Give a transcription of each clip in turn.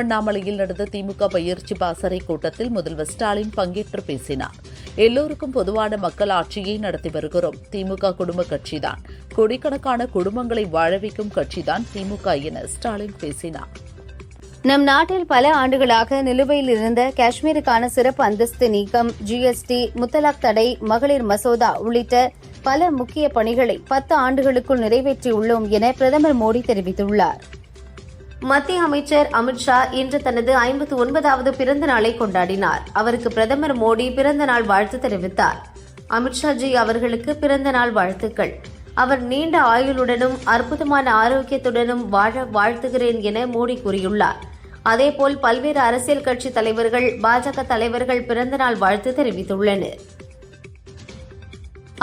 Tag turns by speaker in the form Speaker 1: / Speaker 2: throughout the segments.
Speaker 1: திருவண்ணாமலையில் நடந்த திமுக பயிற்சி பாசறை கூட்டத்தில் முதல்வர் ஸ்டாலின் பங்கேற்று பேசினார் எல்லோருக்கும் பொதுவான மக்கள் ஆட்சியை நடத்தி வருகிறோம் திமுக குடும்ப கட்சிதான் கோடிக்கணக்கான குடும்பங்களை வாழவிக்கும் கட்சிதான் திமுக என ஸ்டாலின் பேசினார்
Speaker 2: நம் நாட்டில் பல ஆண்டுகளாக நிலுவையில் இருந்த காஷ்மீருக்கான சிறப்பு அந்தஸ்து நீக்கம் ஜிஎஸ்டி முத்தலாக் தடை மகளிர் மசோதா உள்ளிட்ட பல முக்கிய பணிகளை பத்து ஆண்டுகளுக்குள் நிறைவேற்றியுள்ளோம் என பிரதமர் மோடி தெரிவித்துள்ளாா் மத்திய அமைச்சர் அமித்ஷா இன்று தனது ஐம்பத்தி ஒன்பதாவது பிறந்த நாளை கொண்டாடினார் அவருக்கு பிரதமர் மோடி பிறந்த நாள் வாழ்த்து தெரிவித்தார் அமித்ஷாஜி அவர்களுக்கு பிறந்த நாள் வாழ்த்துக்கள் அவர் நீண்ட ஆயுளுடனும் அற்புதமான ஆரோக்கியத்துடனும் வாழ வாழ்த்துகிறேன் என மோடி கூறியுள்ளார் அதேபோல் பல்வேறு அரசியல் கட்சி தலைவர்கள் பாஜக தலைவர்கள் பிறந்தநாள் வாழ்த்து தெரிவித்துள்ளனர்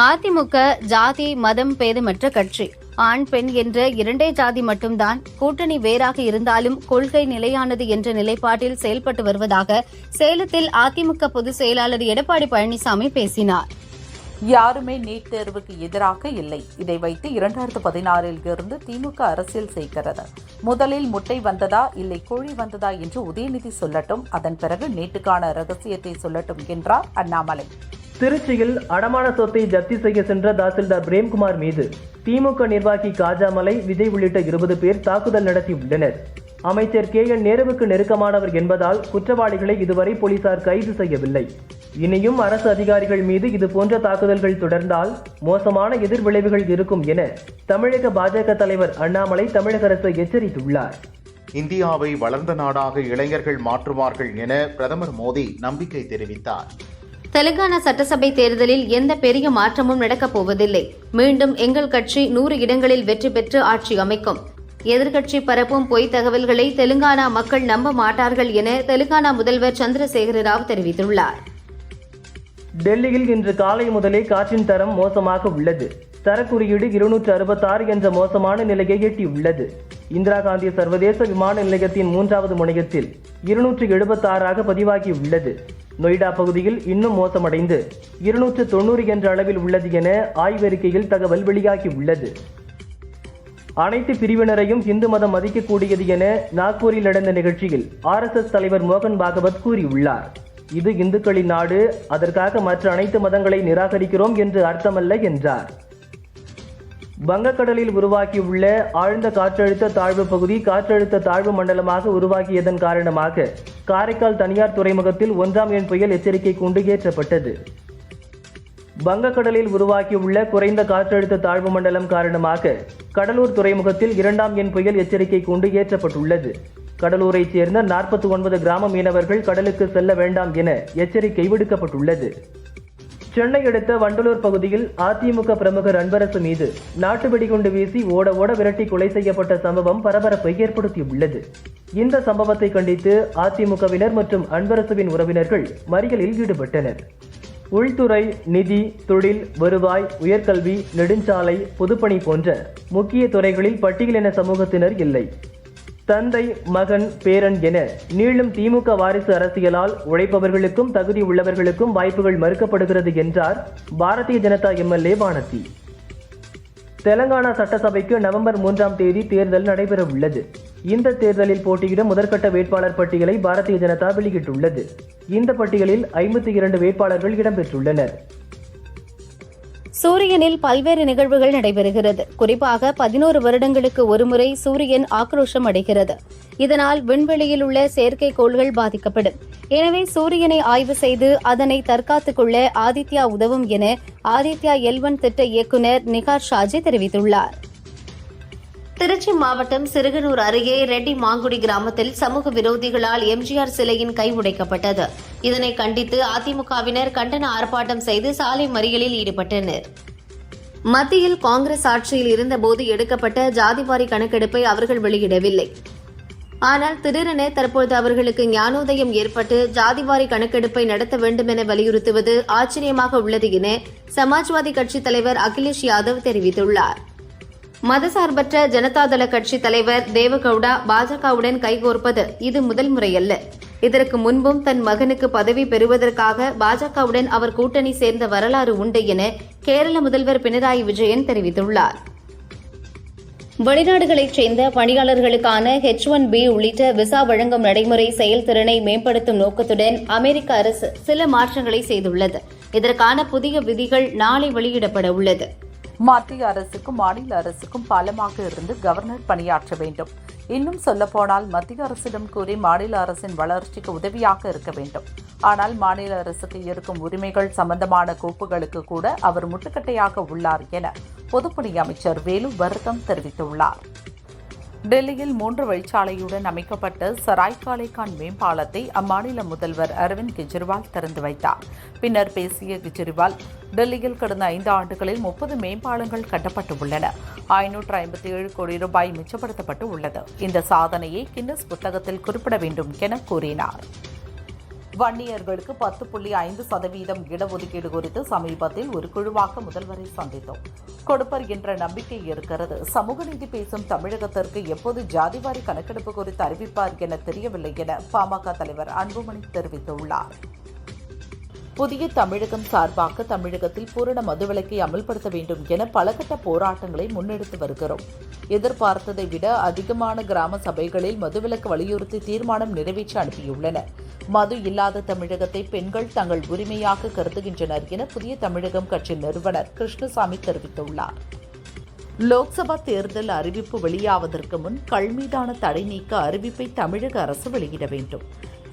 Speaker 2: அதிமுக ஜாதி மதம் பேதமற்ற கட்சி ஆண் பெண் என்ற இரண்டே ஜாதி மட்டும்தான் கூட்டணி வேறாக இருந்தாலும் கொள்கை நிலையானது என்ற நிலைப்பாட்டில் செயல்பட்டு வருவதாக சேலத்தில் அதிமுக பொதுச் செயலாளர் எடப்பாடி பழனிசாமி பேசினாா்
Speaker 3: யாருமே நீட் தேர்வுக்கு எதிராக இல்லை இதை வைத்து இரண்டாயிரத்து பதினாறில் இருந்து திமுக அரசியல் செய்கிறது முதலில் முட்டை வந்ததா இல்லை கோழி வந்ததா என்று உதயநிதி சொல்லட்டும் அதன் பிறகு நீட்டுக்கான ரகசியத்தை சொல்லட்டும் என்றார் அண்ணாமலை
Speaker 4: திருச்சியில் அடமான சொத்தை ஜப்தி செய்ய சென்ற தாசில்தார் பிரேம்குமார் மீது திமுக நிர்வாகி காஜாமலை விஜய் உள்ளிட்ட இருபது பேர் தாக்குதல் நடத்தியுள்ளனர் அமைச்சர் கே என் நேருவுக்கு நெருக்கமானவர் என்பதால் குற்றவாளிகளை இதுவரை போலீசார் கைது செய்யவில்லை இனியும் அரசு அதிகாரிகள் மீது இதுபோன்ற தாக்குதல்கள் தொடர்ந்தால் மோசமான எதிர்விளைவுகள் இருக்கும் என தமிழக பாஜக தலைவர் அண்ணாமலை தமிழக அரசை எச்சரித்துள்ளார்
Speaker 5: இந்தியாவை வளர்ந்த நாடாக இளைஞர்கள் மாற்றுவார்கள் என பிரதமர் மோடி நம்பிக்கை தெரிவித்தார்
Speaker 2: தெலுங்கானா சட்டசபை தேர்தலில் எந்த பெரிய மாற்றமும் நடக்கப் போவதில்லை மீண்டும் எங்கள் கட்சி நூறு இடங்களில் வெற்றி பெற்று ஆட்சி அமைக்கும் எதிர்க்கட்சி பரப்பும் பொய் தகவல்களை தெலுங்கானா மக்கள் நம்ப மாட்டார்கள் என தெலுங்கானா முதல்வர் சந்திரசேகர ராவ் தெரிவித்துள்ளார்
Speaker 6: டெல்லியில் இன்று காலை முதலே காற்றின் தரம் மோசமாக உள்ளது தரக்குறியீடு இருநூற்று அறுபத்தாறு என்ற மோசமான நிலையை எட்டியுள்ளது இந்திரா காந்தி சர்வதேச விமான நிலையத்தின் மூன்றாவது முனையத்தில் இருநூற்று எழுபத்தாறாக பதிவாகியுள்ளது நொய்டா பகுதியில் இன்னும் மோசமடைந்து இருநூற்று தொண்ணூறு என்ற அளவில் உள்ளது என ஆய்வறிக்கையில் தகவல் வெளியாகியுள்ளது அனைத்து பிரிவினரையும் இந்து மதம் மதிக்கக்கூடியது என நாக்பூரில் நடந்த நிகழ்ச்சியில் ஆர்எஸ்எஸ் தலைவர் மோகன் பாகவத் கூறியுள்ளார் இது இந்துக்களின் நாடு அதற்காக மற்ற அனைத்து மதங்களை நிராகரிக்கிறோம் என்று அர்த்தமல்ல என்றார் வங்கக்கடலில் உருவாகியுள்ள ஆழ்ந்த காற்றழுத்த தாழ்வு பகுதி காற்றழுத்த தாழ்வு மண்டலமாக உருவாகியதன் காரணமாக காரைக்கால் தனியார் துறைமுகத்தில் ஒன்றாம் எண் புயல் எச்சரிக்கை கூண்டு ஏற்றப்பட்டது வங்கக்கடலில் உருவாகியுள்ள குறைந்த காற்றழுத்த தாழ்வு மண்டலம் காரணமாக கடலூர் துறைமுகத்தில் இரண்டாம் எண் புயல் எச்சரிக்கை கூண்டு ஏற்றப்பட்டுள்ளது கடலூரை சேர்ந்த நாற்பத்தி ஒன்பது கிராம மீனவர்கள் கடலுக்கு செல்ல வேண்டாம் என எச்சரிக்கை விடுக்கப்பட்டுள்ளது சென்னை அடுத்த வண்டலூர் பகுதியில் அதிமுக பிரமுகர் அன்பரசு மீது நாட்டு வெடிகுண்டு வீசி ஓட ஓட விரட்டி கொலை செய்யப்பட்ட சம்பவம் பரபரப்பை ஏற்படுத்தியுள்ளது இந்த சம்பவத்தை கண்டித்து அதிமுகவினர் மற்றும் அன்பரசுவின் உறவினர்கள் மறியலில் ஈடுபட்டனர் உள்துறை நிதி தொழில் வருவாய் உயர்கல்வி நெடுஞ்சாலை பொதுப்பணி போன்ற முக்கிய துறைகளில் பட்டியலின சமூகத்தினர் இல்லை தந்தை மகன் பேரன் என நீளும் திமுக வாரிசு அரசியலால் உழைப்பவர்களுக்கும் தகுதி உள்ளவர்களுக்கும் வாய்ப்புகள் மறுக்கப்படுகிறது என்றார் பாரதிய ஜனதா எம்எல்ஏ வானதி தெலங்கானா சட்டசபைக்கு நவம்பர் மூன்றாம் தேதி தேர்தல் நடைபெறவுள்ளது இந்த தேர்தலில் போட்டியிடும் முதற்கட்ட வேட்பாளர் பட்டியலை பாரதிய ஜனதா வெளியிட்டுள்ளது இந்த பட்டியலில் ஐம்பத்தி இரண்டு வேட்பாளர்கள் இடம்பெற்றுள்ளனர்
Speaker 2: சூரியனில் பல்வேறு நிகழ்வுகள் நடைபெறுகிறது குறிப்பாக பதினோரு வருடங்களுக்கு ஒருமுறை சூரியன் ஆக்ரோஷம் அடைகிறது இதனால் விண்வெளியில் உள்ள செயற்கைக்கோள்கள் பாதிக்கப்படும் எனவே சூரியனை ஆய்வு செய்து அதனை தற்காத்துக் கொள்ள ஆதித்யா உதவும் என ஆதித்யா எல்வன் திட்ட இயக்குநர் நிகார் ஷாஜி தெரிவித்துள்ளார் திருச்சி மாவட்டம் சிறுகனூர் அருகே ரெட்டி மாங்குடி கிராமத்தில் சமூக விரோதிகளால் எம்ஜிஆர் சிலையின் கை உடைக்கப்பட்டது இதனை கண்டித்து அதிமுகவினர் கண்டன ஆர்ப்பாட்டம் செய்து சாலை மறியலில் ஈடுபட்டனர் மத்தியில் காங்கிரஸ் ஆட்சியில் இருந்தபோது எடுக்கப்பட்ட ஜாதிவாரி கணக்கெடுப்பை அவர்கள் வெளியிடவில்லை ஆனால் திடீரென தற்போது அவர்களுக்கு ஞானோதயம் ஏற்பட்டு ஜாதிவாரி கணக்கெடுப்பை நடத்த வேண்டும் என வலியுறுத்துவது ஆச்சரியமாக உள்ளது என சமாஜ்வாதி கட்சித் தலைவர் அகிலேஷ் யாதவ் தெரிவித்துள்ளாா் மதசார்பற்ற ஜனதாதள கட்சி தலைவர் தேவகவுடா பாஜகவுடன் கைகோர்ப்பது இது முதல் முறையல்ல இதற்கு முன்பும் தன் மகனுக்கு பதவி பெறுவதற்காக பாஜகவுடன் அவர் கூட்டணி சேர்ந்த வரலாறு உண்டு என கேரள முதல்வர் பினராயி விஜயன் தெரிவித்துள்ளார் வெளிநாடுகளைச் சேர்ந்த பணியாளர்களுக்கான ஹெச் ஒன் பி உள்ளிட்ட விசா வழங்கும் நடைமுறை செயல்திறனை மேம்படுத்தும் நோக்கத்துடன் அமெரிக்க அரசு சில மாற்றங்களை செய்துள்ளது இதற்கான புதிய விதிகள் நாளை வெளியிடப்பட உள்ளது
Speaker 7: மத்திய அரசுக்கும் மாநில அரசுக்கும் பாலமாக இருந்து கவர்னர் பணியாற்ற வேண்டும் இன்னும் சொல்லப்போனால் மத்திய அரசிடம் கூறி மாநில அரசின் வளர்ச்சிக்கு உதவியாக இருக்க வேண்டும் ஆனால் மாநில அரசுக்கு இருக்கும் உரிமைகள் சம்பந்தமான கோப்புகளுக்கு கூட அவர் முட்டுக்கட்டையாக உள்ளார் என பொதுப்பணி அமைச்சர் வேலு வருத்தம் தெரிவித்துள்ளார் டெல்லியில் மூன்று வழிச்சாலையுடன் அமைக்கப்பட்ட சராய் கான் மேம்பாலத்தை அம்மாநில முதல்வர் அரவிந்த் கெஜ்ரிவால் திறந்து வைத்தார் பின்னர் பேசிய கெஜ்ரிவால் டெல்லியில் கடந்த ஐந்து ஆண்டுகளில் முப்பது மேம்பாலங்கள் கட்டப்பட்டு உள்ளன ஐநூற்று ஐம்பத்தி ஏழு கோடி ரூபாய் மிச்சப்படுத்தப்பட்டு உள்ளது இந்த சாதனையை கின்னஸ் புத்தகத்தில் குறிப்பிட வேண்டும் என கூறினார் வன்னியர்களுக்கு பத்து புள்ளி ஐந்து சதவீதம் இடஒதுக்கீடு குறித்து சமீபத்தில் ஒரு குழுவாக முதல்வரை சந்தித்தோம் கொடுப்பர் என்ற நம்பிக்கை இருக்கிறது சமூக நீதி பேசும் தமிழகத்திற்கு எப்போது ஜாதிவாரி கணக்கெடுப்பு குறித்து அறிவிப்பார் என தெரியவில்லை என பாமக தலைவர் அன்புமணி தெரிவித்துள்ளார்
Speaker 8: புதிய தமிழகம் சார்பாக தமிழகத்தில் பூரண மதுவிலக்கை அமல்படுத்த வேண்டும் என பலகட்ட போராட்டங்களை முன்னெடுத்து வருகிறோம் எதிர்பார்த்ததை விட அதிகமான கிராம சபைகளில் மதுவிலக்கு வலியுறுத்தி தீர்மானம் நிறைவேற்றி அனுப்பியுள்ளனர் மது இல்லாத தமிழகத்தை பெண்கள் தங்கள் உரிமையாக கருதுகின்றனர் என புதிய தமிழகம் கட்சி நிறுவனர் கிருஷ்ணசாமி தெரிவித்துள்ளார் லோக்சபா தேர்தல் அறிவிப்பு வெளியாவதற்கு முன் கல் மீதான தடை நீக்க அறிவிப்பை தமிழக அரசு வெளியிட வேண்டும்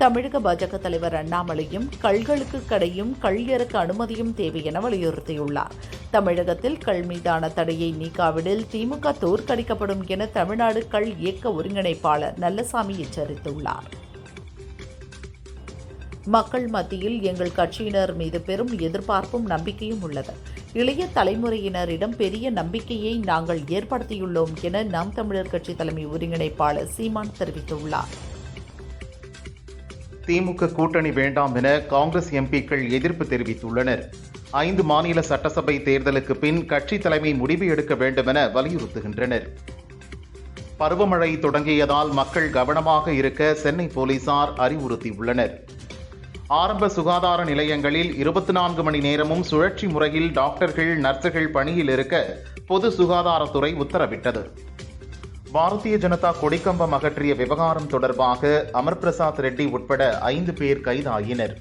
Speaker 8: தமிழக பாஜக தலைவர் அண்ணாமலையும் கள்களுக்கு கடையும் கள் இறக்க அனுமதியும் தேவை என வலியுறுத்தியுள்ளார் தமிழகத்தில் கள் மீதான தடையை நீக்காவிடில் திமுக தோற்கடிக்கப்படும் என தமிழ்நாடு கள் இயக்க ஒருங்கிணைப்பாளர் நல்லசாமி எச்சரித்துள்ளார் மக்கள் மத்தியில் எங்கள் கட்சியினர் மீது பெரும் எதிர்பார்ப்பும் நம்பிக்கையும் உள்ளது இளைய தலைமுறையினரிடம் பெரிய நம்பிக்கையை நாங்கள் ஏற்படுத்தியுள்ளோம் என நாம் தமிழர் கட்சி தலைமை ஒருங்கிணைப்பாளர் சீமான் தெரிவித்துள்ளார்
Speaker 9: திமுக கூட்டணி வேண்டாம் என காங்கிரஸ் எம்பிக்கள் எதிர்ப்பு தெரிவித்துள்ளனர் ஐந்து மாநில சட்டசபை தேர்தலுக்கு பின் கட்சி தலைமை முடிவு எடுக்க வேண்டும் என வலியுறுத்துகின்றனர் பருவமழை தொடங்கியதால் மக்கள் கவனமாக இருக்க சென்னை போலீசார் அறிவுறுத்தியுள்ளனர் ஆரம்ப சுகாதார நிலையங்களில் இருபத்தி நான்கு மணி நேரமும் சுழற்சி முறையில் டாக்டர்கள் நர்சுகள் பணியில் இருக்க பொது சுகாதாரத்துறை உத்தரவிட்டது பாரதிய ஜனதா கொடிக்கம்பம் அகற்றிய விவகாரம் தொடர்பாக அமர் பிரசாத் ரெட்டி உட்பட ஐந்து பேர் கைதாகினர்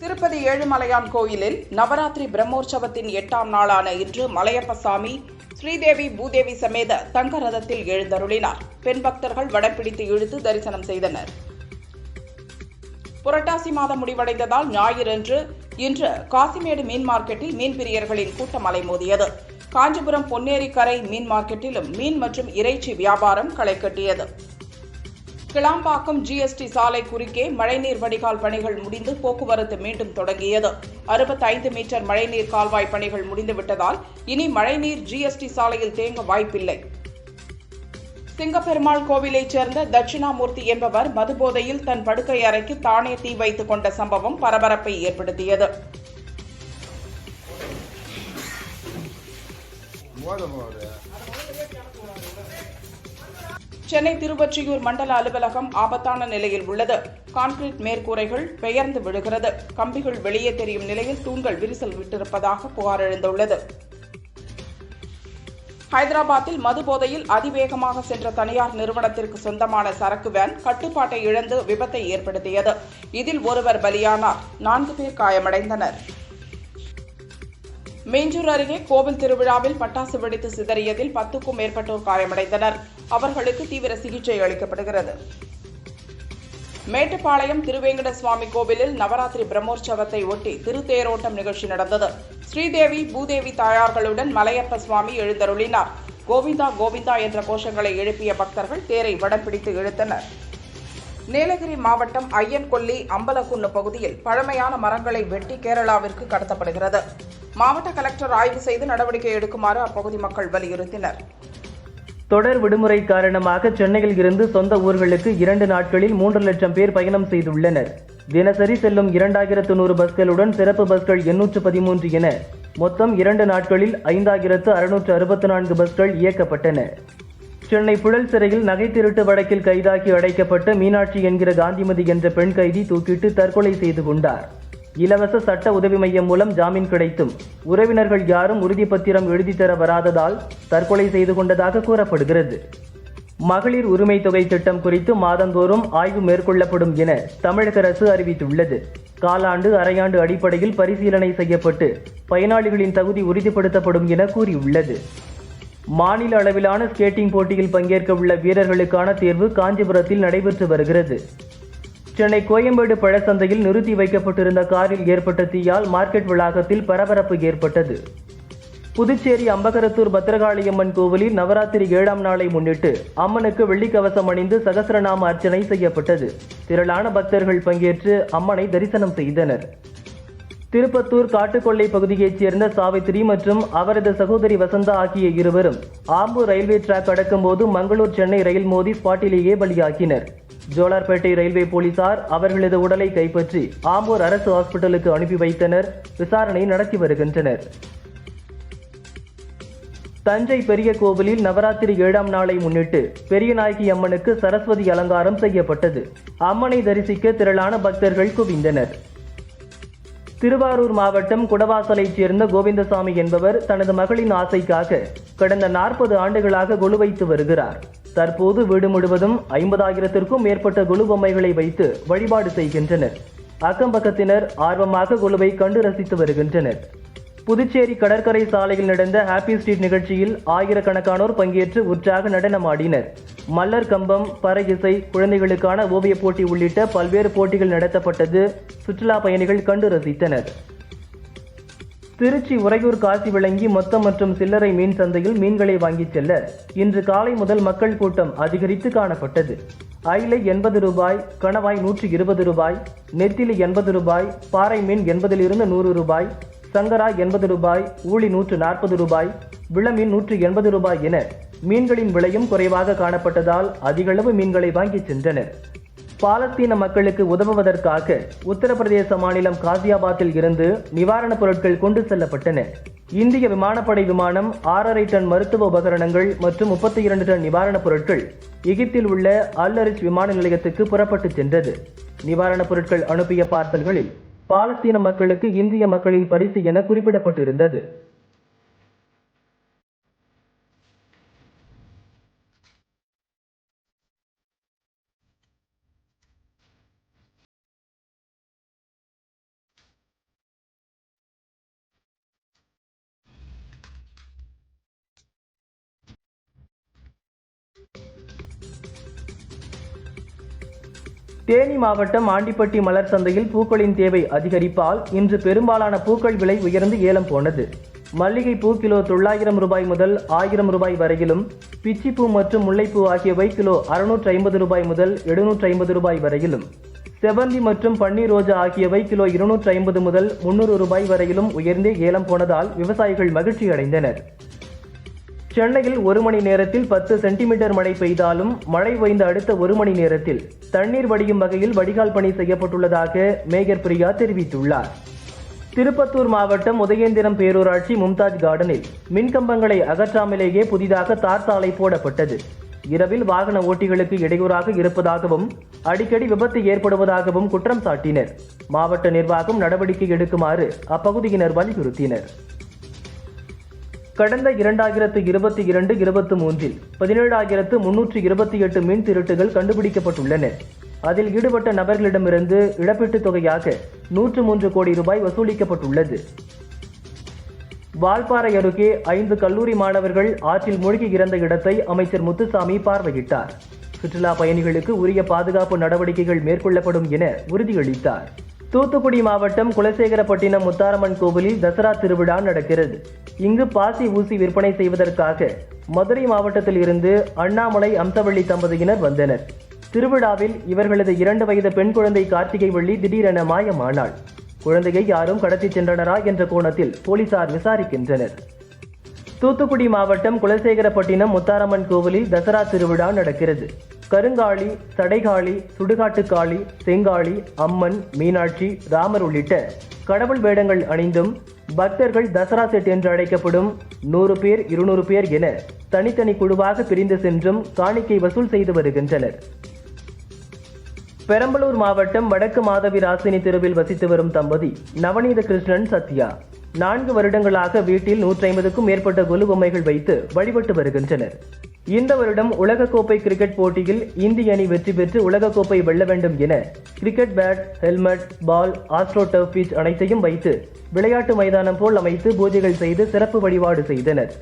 Speaker 10: திருப்பதி ஏழுமலையான் கோயிலில் நவராத்திரி பிரம்மோற்சவத்தின் எட்டாம் நாளான இன்று மலையப்ப சாமி ஸ்ரீதேவி பூதேவி சமேத தங்க ரதத்தில் எழுந்தருளினார் பெண் பக்தர்கள் வடப்பிடித்து இழுத்து தரிசனம் செய்தனர் புரட்டாசி மாதம் முடிவடைந்ததால் ஞாயிறன்று இன்று காசிமேடு மீன் மார்க்கெட்டில் மீன் பிரியர்களின் கூட்டம் அலைமோதியது காஞ்சிபுரம் பொன்னேரிக்கரை மீன் மார்க்கெட்டிலும் மீன் மற்றும் இறைச்சி வியாபாரம் களை கட்டியது கிளாம்பாக்கம் ஜிஎஸ்டி சாலை குறுக்கே மழைநீர் வடிகால் பணிகள் முடிந்து போக்குவரத்து மீண்டும் தொடங்கியது அறுபத்தைந்து மீட்டர் மழைநீர் கால்வாய் பணிகள் முடிந்துவிட்டதால் இனி மழைநீர் ஜிஎஸ்டி சாலையில் தேங்க வாய்ப்பில்லை சிங்கப்பெருமாள் கோவிலைச் சேர்ந்த தட்சிணாமூர்த்தி என்பவர் மதுபோதையில் தன் படுக்கை அறைக்கு தானே தீ வைத்துக் கொண்ட சம்பவம் பரபரப்பை ஏற்படுத்தியது
Speaker 11: சென்னை திருவொற்றியூர் மண்டல அலுவலகம் ஆபத்தான நிலையில் உள்ளது கான்கிரீட் மேற்கூரைகள் பெயர்ந்து விழுகிறது கம்பிகள் வெளியே தெரியும் நிலையில் தூண்கள் விரிசல் விட்டிருப்பதாக புகார் எழுந்துள்ளது ஹைதராபாத்தில் மது போதையில் அதிவேகமாக சென்ற தனியார் நிறுவனத்திற்கு சொந்தமான சரக்கு வேன் கட்டுப்பாட்டை இழந்து விபத்தை ஏற்படுத்தியது இதில் ஒருவர் பலியானார் நான்கு பேர் காயமடைந்தனர் மேஞ்சூர் அருகே கோவில் திருவிழாவில் பட்டாசு வெடித்து சிதறியதில் பத்துக்கும் மேற்பட்டோர் காயமடைந்தனர் அவர்களுக்கு தீவிர சிகிச்சை அளிக்கப்படுகிறது மேட்டுப்பாளையம் திருவேங்கட சுவாமி கோவிலில் நவராத்திரி பிரம்மோற்சவத்தை ஒட்டி திருத்தேரோட்டம் நிகழ்ச்சி நடந்தது ஸ்ரீதேவி பூதேவி தாயார்களுடன் மலையப்ப சுவாமி எழுந்தருளினார் கோவிந்தா கோவிந்தா என்ற கோஷங்களை எழுப்பிய பக்தர்கள் தேரை வடம் பிடித்து இழுத்தனர் நீலகிரி மாவட்டம் ஐயன்கொல்லி அம்பலக்குன்னு பகுதியில் பழமையான மரங்களை வெட்டி கேரளாவிற்கு கடத்தப்படுகிறது மாவட்ட கலெக்டர் ஆய்வு செய்து நடவடிக்கை எடுக்குமாறு அப்பகுதி மக்கள் வலியுறுத்தினர்
Speaker 12: தொடர் விடுமுறை காரணமாக சென்னையில் இருந்து சொந்த ஊர்களுக்கு இரண்டு நாட்களில் மூன்று லட்சம் பேர் பயணம் செய்துள்ளனர் தினசரி செல்லும் இரண்டாயிரத்து நூறு பஸ்களுடன் சிறப்பு பஸ்கள் எண்ணூற்று பதிமூன்று என மொத்தம் இரண்டு நாட்களில் ஐந்தாயிரத்து அறுநூற்று அறுபத்தி நான்கு பஸ்கள் இயக்கப்பட்டன சென்னை புழல் சிறையில் நகை திருட்டு வழக்கில் கைதாகி அடைக்கப்பட்ட மீனாட்சி என்கிற காந்திமதி என்ற பெண் கைதி தூக்கிட்டு தற்கொலை செய்து கொண்டார் இலவச சட்ட உதவி மையம் மூலம் ஜாமீன் கிடைத்தும் உறவினர்கள் யாரும் உறுதிப்பத்திரம் எழுதித்தர வராததால் தற்கொலை செய்து கொண்டதாக கூறப்படுகிறது மகளிர் உரிமை தொகை திட்டம் குறித்து மாதந்தோறும் ஆய்வு மேற்கொள்ளப்படும் என தமிழக அரசு அறிவித்துள்ளது காலாண்டு அரையாண்டு அடிப்படையில் பரிசீலனை செய்யப்பட்டு பயனாளிகளின் தகுதி உறுதிப்படுத்தப்படும் என கூறியுள்ளது மாநில அளவிலான ஸ்கேட்டிங் போட்டியில் பங்கேற்க உள்ள வீரர்களுக்கான தேர்வு காஞ்சிபுரத்தில் நடைபெற்று வருகிறது சென்னை கோயம்பேடு பழச்சந்தையில் நிறுத்தி வைக்கப்பட்டிருந்த காரில் ஏற்பட்ட தீயால் மார்க்கெட் வளாகத்தில் பரபரப்பு ஏற்பட்டது புதுச்சேரி அம்பகரத்தூர் பத்திரகாளியம்மன் கோவிலில் நவராத்திரி ஏழாம் நாளை முன்னிட்டு அம்மனுக்கு வெள்ளிக்கவசம் அணிந்து சகசரநாம அர்ச்சனை செய்யப்பட்டது திரளான பக்தர்கள் பங்கேற்று அம்மனை தரிசனம் செய்தனர் திருப்பத்தூர் காட்டுக்கொள்ளை பகுதியைச் சேர்ந்த சாவித்ரி மற்றும் அவரது சகோதரி வசந்தா ஆகிய இருவரும் ஆம்பூர் ரயில்வே டிராக் அடக்கும்போது மங்களூர் சென்னை ரயில் மோதி ஸ்பாட்டிலேயே பலியாக்கினர் ஜோலார்பேட்டை ரயில்வே போலீசார் அவர்களது உடலை கைப்பற்றி ஆம்பூர் அரசு ஹாஸ்பிட்டலுக்கு அனுப்பி வைத்தனர் விசாரணை நடத்தி வருகின்றனர் தஞ்சை பெரிய கோவிலில் நவராத்திரி ஏழாம் நாளை முன்னிட்டு பெரியநாயகி அம்மனுக்கு சரஸ்வதி அலங்காரம் செய்யப்பட்டது அம்மனை தரிசிக்க திரளான பக்தர்கள் குவிந்தனர் திருவாரூர் மாவட்டம் குடவாசலைச் சேர்ந்த கோவிந்தசாமி என்பவர் தனது மகளின் ஆசைக்காக கடந்த நாற்பது ஆண்டுகளாக வைத்து வருகிறார் தற்போது வீடு முழுவதும் ஐம்பதாயிரத்திற்கும் மேற்பட்ட குழு பொம்மைகளை வைத்து வழிபாடு செய்கின்றனர் அக்கம்பக்கத்தினர் ஆர்வமாக குழுவை கண்டு ரசித்து வருகின்றனர் புதுச்சேரி கடற்கரை சாலையில் நடந்த ஹாப்பி ஸ்ட்ரீட் நிகழ்ச்சியில் ஆயிரக்கணக்கானோர் பங்கேற்று உற்சாக நடனமாடினர் மல்லர் கம்பம் பற இசை குழந்தைகளுக்கான ஓவியப் போட்டி உள்ளிட்ட பல்வேறு போட்டிகள் நடத்தப்பட்டது சுற்றுலா பயணிகள் கண்டு ரசித்தனர் திருச்சி உறையூர் காசி விளங்கி மொத்தம் மற்றும் சில்லறை மீன் சந்தையில் மீன்களை வாங்கிச் செல்ல இன்று காலை முதல் மக்கள் கூட்டம் அதிகரித்து காணப்பட்டது ஐலை எண்பது ரூபாய் கணவாய் நூற்றி இருபது ரூபாய் நெத்திலி எண்பது ரூபாய் பாறை மீன் எண்பதிலிருந்து நூறு ரூபாய் சங்கரா எண்பது ரூபாய் ஊழி நூற்று நாற்பது ரூபாய் விளமீன் நூற்று எண்பது ரூபாய் என மீன்களின் விலையும் குறைவாக காணப்பட்டதால் அதிகளவு மீன்களை வாங்கிச் சென்றனர் பாலஸ்தீன மக்களுக்கு உதவுவதற்காக உத்தரப்பிரதேச மாநிலம் காசியாபாத்தில் இருந்து நிவாரணப் பொருட்கள் கொண்டு செல்லப்பட்டன இந்திய விமானப்படை விமானம் ஆறரை டன் மருத்துவ உபகரணங்கள் மற்றும் முப்பத்தி இரண்டு டன் நிவாரணப் பொருட்கள் எகிப்தில் உள்ள அல்லரிச் விமான நிலையத்துக்கு புறப்பட்டுச் சென்றது நிவாரணப் பொருட்கள் அனுப்பிய பார்சல்களில் பாலஸ்தீன மக்களுக்கு இந்திய மக்களின் பரிசு என குறிப்பிடப்பட்டிருந்தது
Speaker 13: தேனி மாவட்டம் ஆண்டிப்பட்டி மலர் சந்தையில் பூக்களின் தேவை அதிகரிப்பால் இன்று பெரும்பாலான பூக்கள் விலை உயர்ந்து ஏலம் போனது மல்லிகை பூ கிலோ தொள்ளாயிரம் ரூபாய் முதல் ஆயிரம் ரூபாய் வரையிலும் பிச்சிப்பூ மற்றும் முல்லைப்பூ ஆகியவை கிலோ அறுநூற்றி ஐம்பது ரூபாய் முதல் எழுநூற்றி ஐம்பது ரூபாய் வரையிலும் செவந்தி மற்றும் பன்னீர் ரோஜா ஆகியவை கிலோ இருநூற்றி ஐம்பது முதல் முன்னூறு ரூபாய் வரையிலும் உயர்ந்தே ஏலம் போனதால் விவசாயிகள் மகிழ்ச்சி அடைந்தனர் சென்னையில் ஒரு மணி நேரத்தில் பத்து சென்டிமீட்டர் மழை பெய்தாலும் மழை ஓய்ந்த அடுத்த ஒரு மணி நேரத்தில் தண்ணீர் வடியும் வகையில் வடிகால் பணி செய்யப்பட்டுள்ளதாக மேகர் பிரியா தெரிவித்துள்ளார் திருப்பத்தூர் மாவட்டம் உதயேந்திரம் பேரூராட்சி மும்தாஜ் கார்டனில் மின்கம்பங்களை அகற்றாமலேயே புதிதாக தார் சாலை போடப்பட்டது இரவில் வாகன ஓட்டிகளுக்கு இடையூறாக இருப்பதாகவும் அடிக்கடி விபத்து ஏற்படுவதாகவும் குற்றம் சாட்டினர் மாவட்ட நிர்வாகம் நடவடிக்கை எடுக்குமாறு அப்பகுதியினர் வலியுறுத்தினர் கடந்த இரண்டாயிரத்து இருபத்தி இரண்டு இருபத்தி மூன்றில் பதினேழாயிரத்து முன்னூற்றி இருபத்தி எட்டு மின் திருட்டுகள் கண்டுபிடிக்கப்பட்டுள்ளன அதில் ஈடுபட்ட நபர்களிடமிருந்து இழப்பீட்டுத் தொகையாக நூற்று மூன்று கோடி ரூபாய் வசூலிக்கப்பட்டுள்ளது வால்பாறை அருகே ஐந்து கல்லூரி மாணவர்கள் ஆற்றில் மூழ்கி இறந்த இடத்தை அமைச்சர் முத்துசாமி பார்வையிட்டார் சுற்றுலா பயணிகளுக்கு உரிய பாதுகாப்பு நடவடிக்கைகள் மேற்கொள்ளப்படும் என உறுதியளித்தார் தூத்துக்குடி மாவட்டம் குலசேகரப்பட்டினம் முத்தாரம்மன் கோவிலில் தசரா திருவிழா நடக்கிறது இங்கு பாசி ஊசி விற்பனை செய்வதற்காக மதுரை மாவட்டத்தில் இருந்து அண்ணாமலை அம்சவள்ளி தம்பதியினர் வந்தனர் திருவிழாவில் இவர்களது இரண்டு வயது பெண் குழந்தை கார்த்திகை வள்ளி திடீரென மாயமானாள் குழந்தையை யாரும் கடத்திச் சென்றனரா என்ற கோணத்தில் போலீசார் விசாரிக்கின்றனர் தூத்துக்குடி மாவட்டம் குலசேகரப்பட்டினம் முத்தாரம்மன் கோவிலில் தசரா திருவிழா நடக்கிறது கருங்காளி சடைகாளி சுடுகாட்டுக்காளி செங்காளி அம்மன் மீனாட்சி ராமர் உள்ளிட்ட கடவுள் வேடங்கள் அணிந்தும் பக்தர்கள் தசரா செட் என்று அழைக்கப்படும் நூறு பேர் இருநூறு பேர் என தனித்தனி குழுவாக பிரிந்து சென்றும் காணிக்கை வசூல் செய்து வருகின்றனர் பெரம்பலூர் மாவட்டம் வடக்கு மாதவி ராசினி தெருவில் வசித்து வரும் தம்பதி நவநீத கிருஷ்ணன் சத்யா நான்கு வருடங்களாக வீட்டில் நூற்றி ஐம்பதுக்கும் மேற்பட்ட கொலு பொம்மைகள் வைத்து வழிபட்டு வருகின்றனர் இந்த வருடம் உலகக்கோப்பை கிரிக்கெட் போட்டியில் இந்திய அணி வெற்றி பெற்று உலகக்கோப்பை வெல்ல வேண்டும் என cricket bat helmet ball astroturf beach அனைத்தையும் வைத்து விளையாட்டு மைதானம் போல் அமைத்து பூஜைகள் செய்து சிறப்பு வழிபாடு செய்தனர்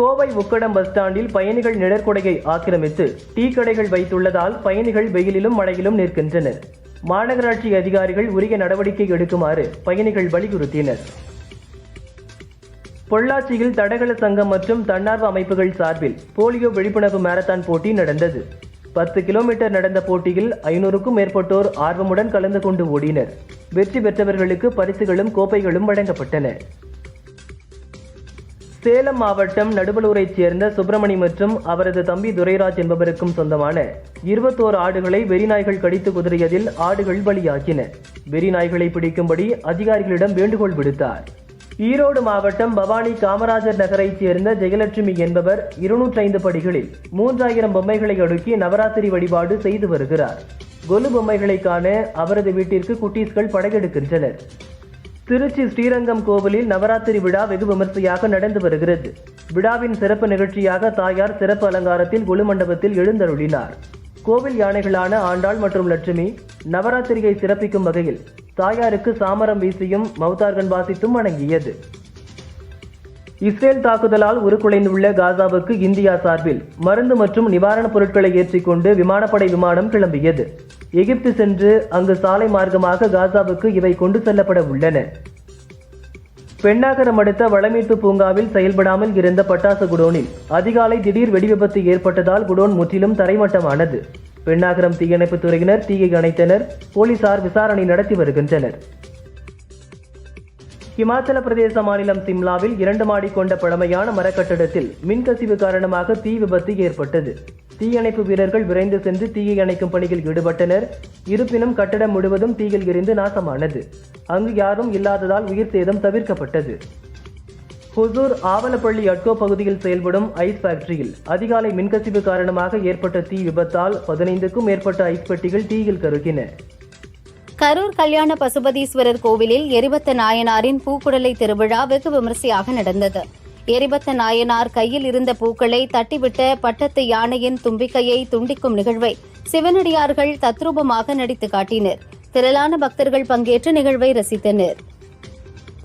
Speaker 13: கோவை உக்கடம் பஸ் ஸ்டாண்டில் பயணிகள் நிழற்கொடையை ஆக்கிரமித்து டீ கடைகள் வைத்துள்ளதால் பயணிகள் வெயிலிலும் மழையிலும் நிற்கின்றனர் மாநகராட்சி அதிகாரிகள் உரிய நடவடிக்கை எடுக்குமாறு பயணிகள் வலியுறுத்தினர் பொள்ளாச்சியில் தடகள சங்கம் மற்றும் தன்னார்வ அமைப்புகள் சார்பில் போலியோ விழிப்புணர்வு மாரத்தான் போட்டி நடந்தது பத்து கிலோமீட்டர் நடந்த போட்டியில் ஐநூறுக்கும் மேற்பட்டோர் ஆர்வமுடன் கலந்து கொண்டு ஓடினர் வெற்றி பெற்றவர்களுக்கு பரிசுகளும் கோப்பைகளும் வழங்கப்பட்டன சேலம் மாவட்டம் நடுவலூரைச் சேர்ந்த சுப்பிரமணி மற்றும் அவரது தம்பி துரைராஜ் என்பவருக்கும் சொந்தமான இருபத்தோரு ஆடுகளை வெறிநாய்கள் கடித்து குதறியதில் ஆடுகள் பலியாகின வெறிநாய்களை பிடிக்கும்படி அதிகாரிகளிடம் வேண்டுகோள் விடுத்தார் ஈரோடு மாவட்டம் பவானி காமராஜர் நகரைச் சேர்ந்த ஜெயலட்சுமி என்பவர் இருநூற்றி ஐந்து படிகளில் மூன்றாயிரம் பொம்மைகளை அடுக்கி நவராத்திரி வழிபாடு செய்து வருகிறார் கொலு பொம்மைகளை காண அவரது வீட்டிற்கு குட்டீஸ்கள் படையெடுக்கின்றனர் திருச்சி ஸ்ரீரங்கம் கோவிலில் நவராத்திரி விழா வெகு விமர்சையாக நடந்து வருகிறது விழாவின் சிறப்பு நிகழ்ச்சியாக தாயார் சிறப்பு அலங்காரத்தில் குழு மண்டபத்தில் எழுந்தருளினார் கோவில் யானைகளான ஆண்டாள் மற்றும் லட்சுமி நவராத்திரியை சிறப்பிக்கும் வகையில் தாயாருக்கு சாமரம் வீசியும் மௌத்தார்கன் வாசித்தும் வணங்கியது இஸ்ரேல் தாக்குதலால் உருக்குலைந்துள்ள காசாவுக்கு இந்தியா சார்பில் மருந்து மற்றும் நிவாரணப் பொருட்களை ஏற்றிக்கொண்டு விமானப்படை விமானம் கிளம்பியது எகிப்து சென்று அங்கு சாலை மார்க்கமாக காசாவுக்கு இவை கொண்டு செல்லப்பட உள்ளன பெண்ணாகரம் அடுத்த வளமீட்பு பூங்காவில் செயல்படாமல் இருந்த பட்டாசு குடோனில் அதிகாலை திடீர் வெடிவிபத்து ஏற்பட்டதால் குடோன் முற்றிலும் தரைமட்டமானது பெண்ணாகரம் தீயணைப்புத் துறையினர் தீயை அணைத்தனர் போலீசார் விசாரணை நடத்தி வருகின்றனர் இமாச்சல பிரதேச மாநிலம் சிம்லாவில் இரண்டு மாடி கொண்ட பழமையான மரக்கட்டிடத்தில் மின்கசிவு காரணமாக தீ விபத்து ஏற்பட்டது தீயணைப்பு வீரர்கள் விரைந்து சென்று தீயை அணைக்கும் பணியில் ஈடுபட்டனர் இருப்பினும் கட்டடம் முழுவதும் தீயில் எரிந்து நாசமானது அங்கு யாரும் இல்லாததால் உயிர் சேதம் தவிர்க்கப்பட்டது ஹுசூர் ஆவலப்பள்ளி அட்கோ பகுதியில் செயல்படும் ஐஸ் ஃபேக்டரியில் அதிகாலை மின்கசிவு காரணமாக ஏற்பட்ட தீ விபத்தால் பதினைந்துக்கும் மேற்பட்ட ஐஸ் பெட்டிகள் தீயில் கருகின கரூர் கல்யாண பசுபதீஸ்வரர் கோவிலில் எரிபத்த நாயனாரின் பூக்குடலை திருவிழா வெகு விமரிசையாக நடந்தது எரிபத்த நாயனார் கையில் இருந்த பூக்களை தட்டிவிட்ட பட்டத்து யானையின் தும்பிக்கையை துண்டிக்கும் நிகழ்வை சிவனடியார்கள் தத்ரூபமாக நடித்து காட்டினர் திரளான பக்தர்கள் பங்கேற்று நிகழ்வை ரசித்தனர்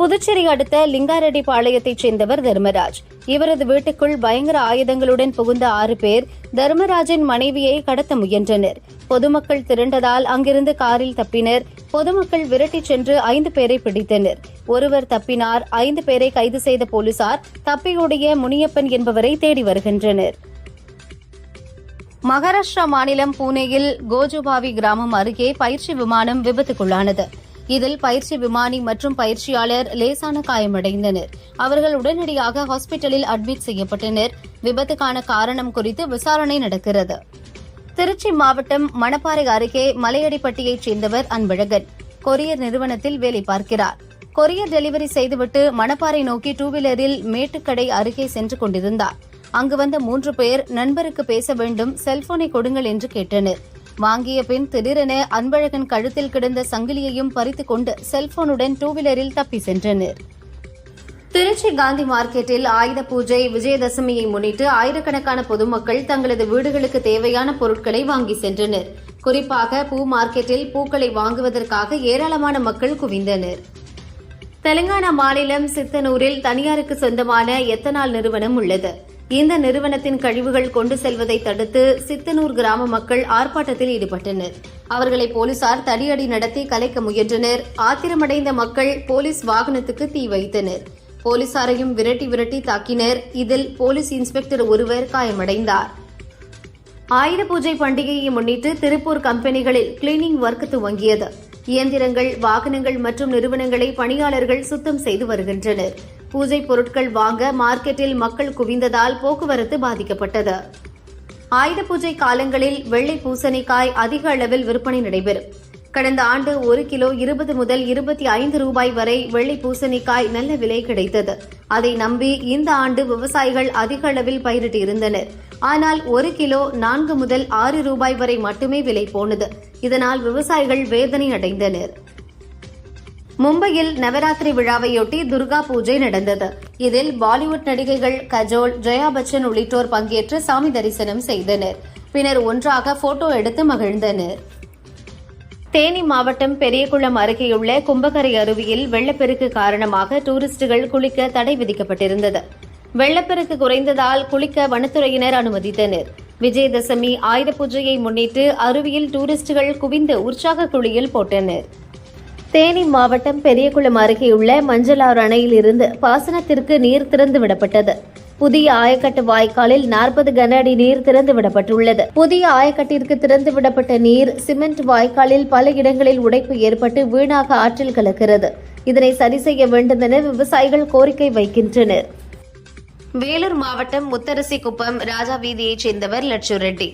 Speaker 13: புதுச்சேரி அடுத்த லிங்காரெட்டி பாளையத்தைச் சேர்ந்தவர் தர்மராஜ் இவரது வீட்டுக்குள் பயங்கர ஆயுதங்களுடன் புகுந்த ஆறு பேர் தர்மராஜின் மனைவியை கடத்த முயன்றனர் பொதுமக்கள் திரண்டதால் அங்கிருந்து காரில் தப்பினர் பொதுமக்கள் விரட்டிச் சென்று ஐந்து பேரை பிடித்தனர் ஒருவர் தப்பினார் ஐந்து பேரை கைது செய்த போலீசார் தப்பியுடைய முனியப்பன் என்பவரை தேடி வருகின்றனர் மகாராஷ்டிரா மாநிலம் பூனேயில் கோஜுபாவி கிராமம் அருகே பயிற்சி விமானம் விபத்துக்குள்ளானது இதில் பயிற்சி விமானி மற்றும் பயிற்சியாளர் லேசான காயமடைந்தனர் அவர்கள் உடனடியாக ஹாஸ்பிட்டலில் அட்மிட் செய்யப்பட்டனர் விபத்துக்கான காரணம் குறித்து விசாரணை நடக்கிறது திருச்சி மாவட்டம் மணப்பாறை அருகே மலையடிப்பட்டியைச் சேர்ந்தவர் அன்பழகன் கொரியர் நிறுவனத்தில் வேலை பார்க்கிறார் கொரியர் டெலிவரி செய்துவிட்டு மணப்பாறை நோக்கி டூ வீலரில் மேட்டுக்கடை அருகே சென்று கொண்டிருந்தார் அங்கு வந்த மூன்று பேர் நண்பருக்கு பேச வேண்டும் செல்போனை கொடுங்கள் என்று கேட்டனர் வாங்கிய பின் திடீரென அன்பழகன் கழுத்தில் கிடந்த சங்கிலியையும் பறித்துக் கொண்டு செல்போனுடன் டூவீலரில் தப்பி சென்றனர் திருச்சி காந்தி மார்க்கெட்டில் ஆயுத பூஜை விஜயதசமியை முன்னிட்டு ஆயிரக்கணக்கான பொதுமக்கள் தங்களது வீடுகளுக்கு தேவையான பொருட்களை வாங்கி சென்றனர் குறிப்பாக பூ மார்க்கெட்டில் பூக்களை வாங்குவதற்காக ஏராளமான மக்கள் குவிந்தனர் தெலங்கானா மாநிலம் சித்தனூரில் தனியாருக்கு சொந்தமான எத்தனால் நிறுவனம் உள்ளது இந்த நிறுவனத்தின் கழிவுகள் கொண்டு செல்வதை தடுத்து சித்தனூர் கிராம மக்கள் ஆர்ப்பாட்டத்தில் ஈடுபட்டனர் அவர்களை போலீசார் தடியடி நடத்தி கலைக்க முயன்றனர் ஆத்திரமடைந்த மக்கள் போலீஸ் வாகனத்துக்கு தீ வைத்தனர் போலீசாரையும் விரட்டி விரட்டி தாக்கினர் இதில் போலீஸ் இன்ஸ்பெக்டர் ஒருவர் காயமடைந்தார் ஆயுத பூஜை பண்டிகையை முன்னிட்டு திருப்பூர் கம்பெனிகளில் கிளீனிங் ஒர்க் துவங்கியது இயந்திரங்கள் வாகனங்கள் மற்றும் நிறுவனங்களை பணியாளர்கள் சுத்தம் செய்து வருகின்றனர் பூஜை பொருட்கள் வாங்க மார்க்கெட்டில் மக்கள் குவிந்ததால் போக்குவரத்து பாதிக்கப்பட்டது ஆயுத பூஜை காலங்களில் வெள்ளை பூசணிக்காய் அதிக அளவில் விற்பனை நடைபெறும் கடந்த ஆண்டு ஒரு கிலோ இருபது முதல் இருபத்தி ஐந்து ரூபாய் வரை வெள்ளை பூசணிக்காய் நல்ல விலை கிடைத்தது அதை நம்பி இந்த ஆண்டு விவசாயிகள் அதிக அளவில் பயிரிட்டிருந்தனர் ஆனால் ஒரு கிலோ நான்கு முதல் ஆறு ரூபாய் வரை மட்டுமே விலை போனது இதனால் விவசாயிகள் வேதனை அடைந்தனர் மும்பையில் நவராத்திரி விழாவையொட்டி துர்கா பூஜை நடந்தது இதில் பாலிவுட் நடிகைகள் கஜோல் ஜெயா பச்சன் உள்ளிட்டோர் பங்கேற்று சாமி தரிசனம் செய்தனர் பின்னர் ஒன்றாக போட்டோ எடுத்து மகிழ்ந்தனர் தேனி மாவட்டம் பெரியகுளம் அருகேயுள்ள கும்பகரை அருவியில் வெள்ளப்பெருக்கு காரணமாக டூரிஸ்டுகள் குளிக்க தடை விதிக்கப்பட்டிருந்தது வெள்ளப்பெருக்கு குறைந்ததால் குளிக்க வனத்துறையினர் அனுமதித்தனர் விஜயதசமி ஆயுத பூஜையை முன்னிட்டு அருவியில் டூரிஸ்டுகள் குவிந்து உற்சாக குழியில் போட்டனர் தேனி மாவட்டம் பெரியகுளம் அருகேயுள்ள மஞ்சளாறு அணையில் இருந்து பாசனத்திற்கு நீர் திறந்து விடப்பட்டது புதிய ஆயக்கட்டு வாய்க்காலில் நாற்பது கன அடி நீர் திறந்து விடப்பட்டுள்ளது புதிய ஆயக்கட்டிற்கு திறந்து விடப்பட்ட நீர் சிமெண்ட் வாய்க்காலில் பல இடங்களில் உடைப்பு ஏற்பட்டு வீணாக ஆற்றில் கலக்கிறது இதனை சரி செய்ய வேண்டும் என விவசாயிகள் கோரிக்கை வைக்கின்றனர் வேலூர் மாவட்டம் முத்தரசி குப்பம் ராஜா வீதியைச் சேர்ந்தவர் லட்சு ரெட்டி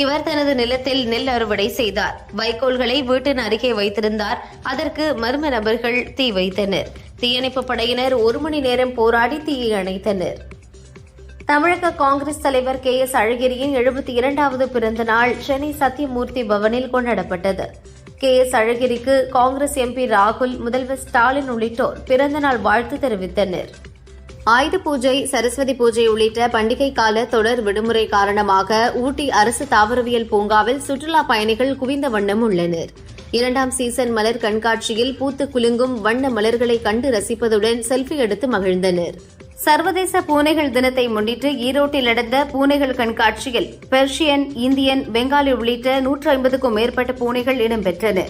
Speaker 13: இவர் தனது நிலத்தில் நெல் அறுவடை செய்தார் வைக்கோல்களை வீட்டின் அருகே வைத்திருந்தார் அதற்கு மர்ம நபர்கள் தீ வைத்தனர் தீயணைப்பு படையினர் ஒரு மணி நேரம் போராடி தீயை அணைத்தனர் தமிழக காங்கிரஸ் தலைவர் கே எஸ் அழகிரியின் எழுபத்தி இரண்டாவது பிறந்த நாள் சென்னை சத்தியமூர்த்தி பவனில் கொண்டாடப்பட்டது கே எஸ் அழகிரிக்கு காங்கிரஸ் எம்பி ராகுல் முதல்வர் ஸ்டாலின் உள்ளிட்டோர் பிறந்தநாள் வாழ்த்து தெரிவித்தனா் ஆயுத பூஜை சரஸ்வதி பூஜை உள்ளிட்ட பண்டிகை கால தொடர் விடுமுறை காரணமாக ஊட்டி அரசு தாவரவியல் பூங்காவில் சுற்றுலா பயணிகள் குவிந்த வண்ணம் உள்ளனர் இரண்டாம் சீசன் மலர் கண்காட்சியில் பூத்து குலுங்கும் வண்ண மலர்களை கண்டு ரசிப்பதுடன் செல்ஃபி எடுத்து மகிழ்ந்தனர் சர்வதேச பூனைகள் தினத்தை முன்னிட்டு ஈரோட்டில் நடந்த பூனைகள் கண்காட்சியில் பெர்ஷியன் இந்தியன் பெங்காலி உள்ளிட்ட நூற்று ஐம்பதுக்கும் மேற்பட்ட பூனைகள் இடம்பெற்றன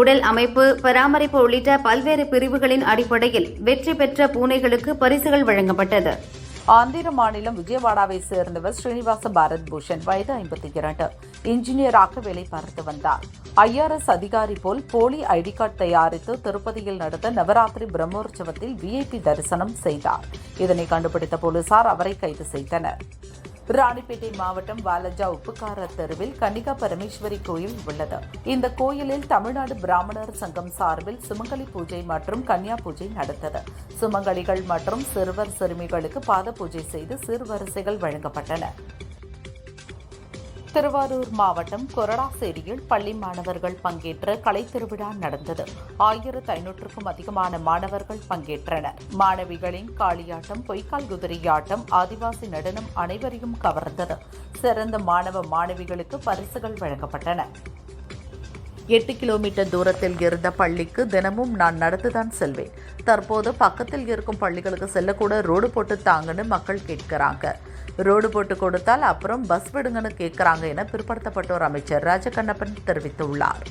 Speaker 13: உடல் அமைப்பு பராமரிப்பு உள்ளிட்ட பல்வேறு பிரிவுகளின் அடிப்படையில் வெற்றி பெற்ற பூனைகளுக்கு பரிசுகள் வழங்கப்பட்டது ஆந்திர மாநிலம் விஜயவாடாவை சேர்ந்தவர் ஸ்ரீனிவாச பாரத் பூஷன் வயது ஐம்பத்தி இரண்டு இன்ஜினியராக வேலை பார்த்து வந்தார் ஐஆர்எஸ் அதிகாரி போல் போலி ஐடி கார்டு தயாரித்து திருப்பதியில் நடந்த நவராத்திரி பிரம்மோற்சவத்தில் விஐபி தரிசனம் செய்தார் இதனை கண்டுபிடித்த போலீசார் அவரை கைது செய்தனர் ராணிப்பேட்டை மாவட்டம் வாலஜா உப்புக்கார தெருவில் கன்னிகா பரமேஸ்வரி கோயில் உள்ளது இந்த கோயிலில் தமிழ்நாடு பிராமணர் சங்கம் சார்பில் சுமங்கலி பூஜை மற்றும் கன்னியா பூஜை நடத்தது சுமங்கலிகள் மற்றும் சிறுவர் சிறுமிகளுக்கு பாத பூஜை செய்து சிறுவரிசைகள் வழங்கப்பட்டன திருவாரூர் மாவட்டம் கொரடாசேரியில் பள்ளி மாணவர்கள் பங்கேற்ற கலைத்திருவிழா நடந்தது ஆயிரத்து ஐநூற்றுக்கும் அதிகமான மாணவர்கள் பங்கேற்றனர் மாணவிகளின் காளியாட்டம் பொய்க்கால் குதிரையாட்டம் ஆதிவாசி நடனம் அனைவரையும் கவர்ந்தது சிறந்த மாணவ மாணவிகளுக்கு பரிசுகள் வழங்கப்பட்டன எட்டு கிலோமீட்டர் தூரத்தில் இருந்த பள்ளிக்கு தினமும் நான் நடந்துதான் செல்வேன் தற்போது பக்கத்தில் இருக்கும் பள்ளிகளுக்கு செல்லக்கூட ரோடு போட்டு தாங்கன்னு மக்கள் கேட்கிறாங்க ரோடு போட்டு கொடுத்தால் அப்புறம் பஸ் விடுங்கன்னு கேட்குறாங்க என பிற்படுத்தப்பட்டோர் அமைச்சர் ராஜகண்ணப்பன் தெரிவித்துள்ளார்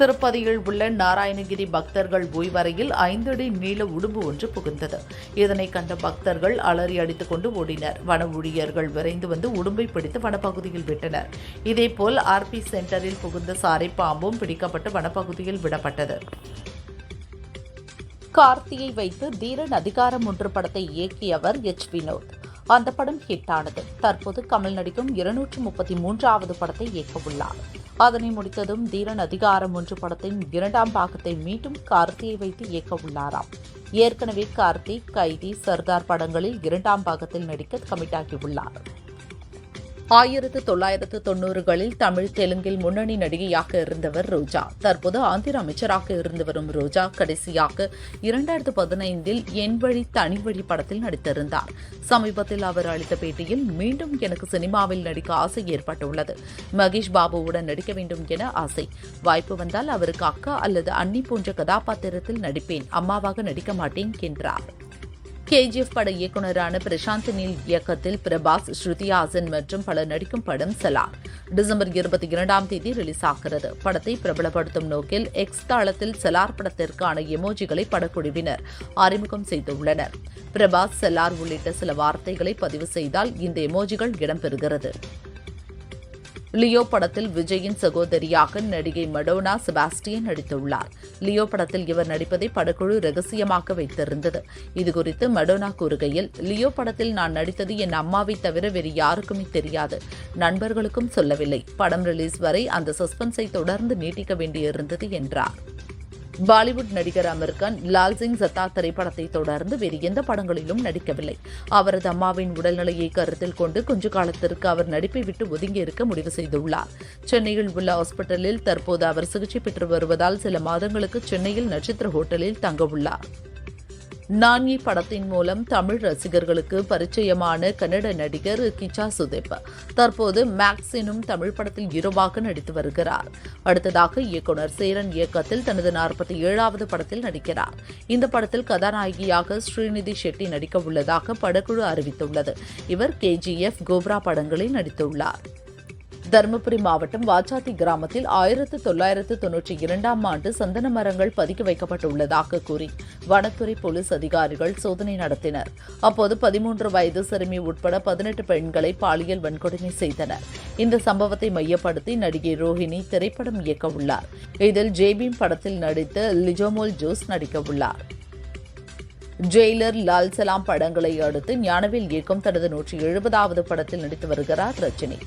Speaker 13: திருப்பதியில் உள்ள நாராயணகிரி பக்தர்கள் ஓய்வறையில் ஐந்தடி நீள உடும்பு ஒன்று புகுந்தது இதனை கண்ட பக்தர்கள் அலறி அடித்துக் கொண்டு ஓடினர் வன ஊழியர்கள் விரைந்து வந்து உடும்பை பிடித்து வனப்பகுதியில் விட்டனர் இதேபோல் ஆர்பி சென்டரில் புகுந்த சாறை பாம்பும் பிடிக்கப்பட்டு வனப்பகுதியில் விடப்பட்டது கார்த்தியை வைத்து தீரன் அதிகாரம் ஒன்று படத்தை இயக்கியவர் எச் வினோத் அந்த படம் ஹிட் ஆனது தற்போது கமல் நடிக்கும் இருநூற்று முப்பத்தி மூன்றாவது படத்தை இயக்கவுள்ளார் அதனை முடித்ததும் தீரன் அதிகாரம் ஒன்று படத்தின் இரண்டாம் பாகத்தை மீண்டும் கார்த்தியை வைத்து இயக்கவுள்ளாராம் ஏற்கனவே கார்த்திக் கைதி சர்தார் படங்களில் இரண்டாம் பாகத்தில் நடிக்க கமிட்டாகியுள்ளார் ஆயிரத்து தொள்ளாயிரத்து தொன்னூறுகளில் தமிழ் தெலுங்கில் முன்னணி நடிகையாக இருந்தவர் ரோஜா தற்போது ஆந்திர அமைச்சராக இருந்து வரும் ரோஜா கடைசியாக இரண்டாயிரத்து பதினைந்தில் என் வழி தனி வழி படத்தில் நடித்திருந்தார் சமீபத்தில் அவர் அளித்த பேட்டியில் மீண்டும் எனக்கு சினிமாவில் நடிக்க ஆசை ஏற்பட்டுள்ளது மகேஷ் பாபுவுடன் நடிக்க வேண்டும் என ஆசை வாய்ப்பு வந்தால் அவருக்கு அக்கா அல்லது அன்னி போன்ற கதாபாத்திரத்தில் நடிப்பேன் அம்மாவாக நடிக்க மாட்டேன் என்றார் கேஜிஎஃப் பட இயக்குநரான பிரசாந்த் நீல் இயக்கத்தில் பிரபாஸ் ஸ்ருதிஹாசன் மற்றும் பலர் நடிக்கும் படம் சலார் டிசம்பர் இருபத்தி இரண்டாம் தேதி ரிலீஸ் ஆகிறது படத்தை பிரபலப்படுத்தும் நோக்கில் எக்ஸ் தளத்தில் செலார் படத்திற்கான எமோஜிகளை படக்குழுவினர் அறிமுகம் செய்துள்ளனர் பிரபாஸ் செலார் உள்ளிட்ட சில வார்த்தைகளை பதிவு செய்தால் இந்த எமோஜிகள் இடம்பெறுகிறது லியோ படத்தில் விஜயின் சகோதரியாக நடிகை மடோனா செபாஸ்டியன் நடித்துள்ளார் லியோ படத்தில் இவர் நடிப்பதை படக்குழு ரகசியமாக வைத்திருந்தது இதுகுறித்து மடோனா கூறுகையில் லியோ படத்தில் நான் நடித்தது என் அம்மாவை தவிர வேறு யாருக்குமே தெரியாது நண்பர்களுக்கும் சொல்லவில்லை படம் ரிலீஸ் வரை அந்த சஸ்பென்ஸை தொடர்ந்து நீட்டிக்க வேண்டியிருந்தது என்றார் பாலிவுட் நடிகர் அமீர் கான் லால் சிங் சத்தா திரைப்படத்தை தொடர்ந்து வேறு எந்த படங்களிலும் நடிக்கவில்லை அவரது அம்மாவின் உடல்நிலையை கருத்தில் கொண்டு கொஞ்ச காலத்திற்கு அவர் நடிப்பை விட்டு ஒதுங்கியிருக்க முடிவு செய்துள்ளார் சென்னையில் உள்ள ஹாஸ்பிட்டலில் தற்போது அவர் சிகிச்சை பெற்று வருவதால் சில மாதங்களுக்கு சென்னையில் நட்சத்திர ஹோட்டலில் தங்கவுள்ளார் நான்கி படத்தின் மூலம் தமிழ் ரசிகர்களுக்கு பரிச்சயமான கன்னட நடிகர் கிச்சா சுதீப் தற்போது மேக்ஸ் தமிழ் படத்தில் இரவாக நடித்து வருகிறார் அடுத்ததாக இயக்குனர் சேரன் இயக்கத்தில் தனது நாற்பத்தி ஏழாவது படத்தில் நடிக்கிறார் இந்த படத்தில் கதாநாயகியாக ஸ்ரீநிதி ஷெட்டி நடிக்க உள்ளதாக படக்குழு அறிவித்துள்ளது இவர் கேஜிஎஃப் கோப்ரா படங்களில் நடித்துள்ளார் தருமபுரி மாவட்டம் வாச்சாத்தி கிராமத்தில் ஆயிரத்து தொள்ளாயிரத்து தொன்னூற்றி இரண்டாம் ஆண்டு சந்தன மரங்கள் பதுக்கி வைக்கப்பட்டுள்ளதாக கூறி வனத்துறை போலீஸ் அதிகாரிகள் சோதனை நடத்தினர் அப்போது பதிமூன்று வயது சிறுமி உட்பட பதினெட்டு பெண்களை பாலியல் வன்கொடுமை செய்தனர் இந்த சம்பவத்தை மையப்படுத்தி நடிகை ரோஹிணி திரைப்படம் இயக்க உள்ளார் இதில் ஜேபீம் படத்தில் நடித்த லிஜோமோல் ஜோஸ் நடிக்க உள்ளார் ஜெயிலர் லால் சலாம் படங்களை அடுத்து ஞானவேல் இயக்கம் தனது நூற்றி எழுபதாவது படத்தில் நடித்து வருகிறார் ரஜினி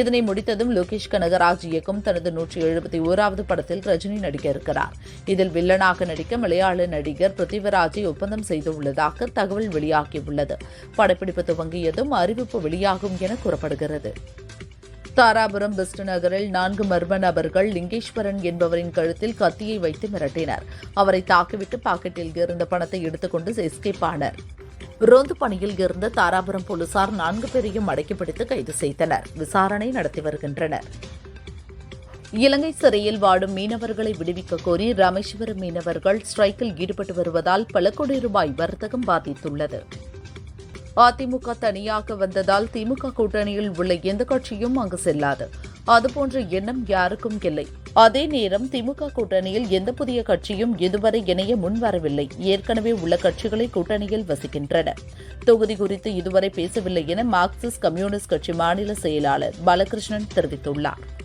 Speaker 13: இதனை முடித்ததும் லோகேஷ் கனகராஜ் இயக்கும் தனது நூற்றி எழுபத்தி ஓராவது படத்தில் ரஜினி நடிக்க இருக்கிறார் இதில் வில்லனாக நடிக்க மலையாள நடிகர் பிருத்திவராஜை ஒப்பந்தம் செய்துள்ளதாக தகவல் வெளியாகியுள்ளது படப்பிடிப்பு துவங்கியதும் அறிவிப்பு வெளியாகும் என கூறப்படுகிறது தாராபுரம் பெஸ்ட் நகரில் நான்கு மர்ம நபர்கள் லிங்கேஸ்வரன் என்பவரின் கழுத்தில் கத்தியை வைத்து மிரட்டினர் அவரை தாக்கிவிட்டு பாக்கெட்டில் இருந்த பணத்தை எடுத்துக்கொண்டு எஸ்கேப் ஆனர் ரோந்து பணியில் இருந்த தாராபுரம் போலீசார் நான்கு பேரையும் அடக்கிப்பிடித்து கைது செய்தனர் விசாரணை நடத்தி வருகின்றனர் இலங்கை சிறையில் வாடும் மீனவர்களை விடுவிக்க கோரி ராமேஸ்வரம் மீனவர்கள் ஸ்ட்ரைக்கில் ஈடுபட்டு வருவதால் பல கோடி ரூபாய் வர்த்தகம் பாதித்துள்ளது அதிமுக தனியாக வந்ததால் திமுக கூட்டணியில் உள்ள எந்த கட்சியும் அங்கு செல்லாது அதுபோன்ற எண்ணம் யாருக்கும் இல்லை அதே நேரம் திமுக கூட்டணியில் எந்த புதிய கட்சியும் இதுவரை இணைய முன்வரவில்லை ஏற்கனவே உள்ள கட்சிகளை கூட்டணியில் வசிக்கின்றன தொகுதி குறித்து இதுவரை பேசவில்லை என மார்க்சிஸ்ட் கம்யூனிஸ்ட் கட்சி மாநில செயலாளர் பாலகிருஷ்ணன் தெரிவித்துள்ளார்